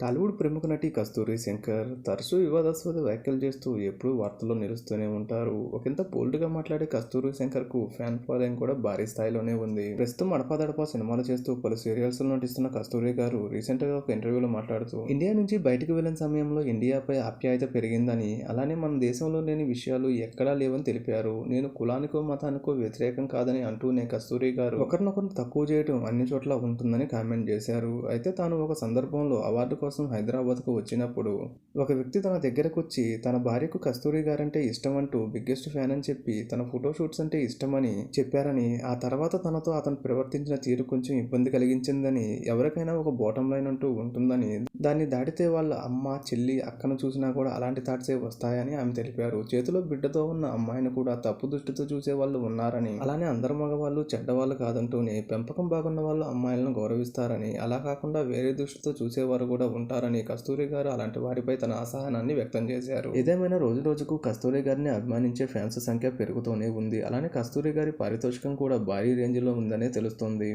టాలీవుడ్ ప్రముఖ నటి కస్తూరి శంకర్ తరచూ వివాదాస్పద వ్యాఖ్యలు చేస్తూ ఎప్పుడూ వార్తల్లో నిలుస్తూనే ఉంటారు. ఒకంత బోల్డ్గా మాట్లాడే కస్తూరి శంకర్కు ఫ్యాన్ ఫాలోయింగ్ కూడా భారీ స్థాయిలోనే ఉంది. ప్రస్తుతం అడపాదడపా సినిమాలు చేస్తూ పలు సీరియల్స్లో నటిస్తున్న కస్తూరి గారు రీసెంట్గా ఒక ఇంటర్వ్యూలో మాట్లాడుతూ ఇండియా నుంచి బయటకు వెళ్ళిన సమయంలో ఇండియాపై ఆప్యాయత పెరిగిందని అలానే మన దేశంలో లేని విషయాలు ఎక్కడా లేవని తెలిపారు. నేను కులానికో మతానికో వ్యతిరేకం కాదని అంటూనే కస్తూరి గారు ఒకరినొకరు తక్కువ చేయడం అన్ని చోట్ల ఉంటుందని కామెంట్ చేశారు. అయితే తాను ఒక సందర్భంలో అవార్డు కోసం కోసం హైదరాబాద్కు వచ్చినప్పుడు ఒక వ్యక్తి తన దగ్గరకు వచ్చి తన భార్యకు కస్తూరి గారంటే ఇష్టం అంటూ బిగ్గెస్ట్ ఫ్యాన్ అని చెప్పి తన ఫోటో షూట్స్ అంటే ఇష్టమని చెప్పారని ఆ తర్వాత తనతో అతను ప్రవర్తించిన తీరు కొంచెం ఇబ్బంది కలిగించిందని ఎవరికైనా ఒక బోటం లైన్ అంటూ ఉంటుందని దాన్ని దాటితే వాళ్ళ అమ్మ చెల్లి అక్కను చూసినా కూడా అలాంటి థాట్సే వస్తాయని ఆమె తెలిపారు. చేతిలో బిడ్డతో ఉన్న అమ్మాయిని కూడా తప్పు దృష్టితో చూసే వాళ్ళు ఉన్నారని అలానే అందరు మగవాళ్ళు చెడ్డవాళ్ళు కాదంటూనే పెంపకం బాగున్న వాళ్ళు అమ్మాయిలను గౌరవిస్తారని అలా కాకుండా వేరే దృష్టితో చూసేవారు కూడా ఉంటారని కస్తూరి గారు అలాంటి వారిపై తన అసహనాన్ని వ్యక్తం చేశారు. ఏదేమైనా రోజు రోజుకు కస్తూరి గారిని అభిమానించే ఫ్యాన్స్ సంఖ్య పెరుగుతూనే ఉంది. అలానే కస్తూరి గారి పారితోషికం కూడా భారీ రేంజ్లో ఉందనే తెలుస్తుంది.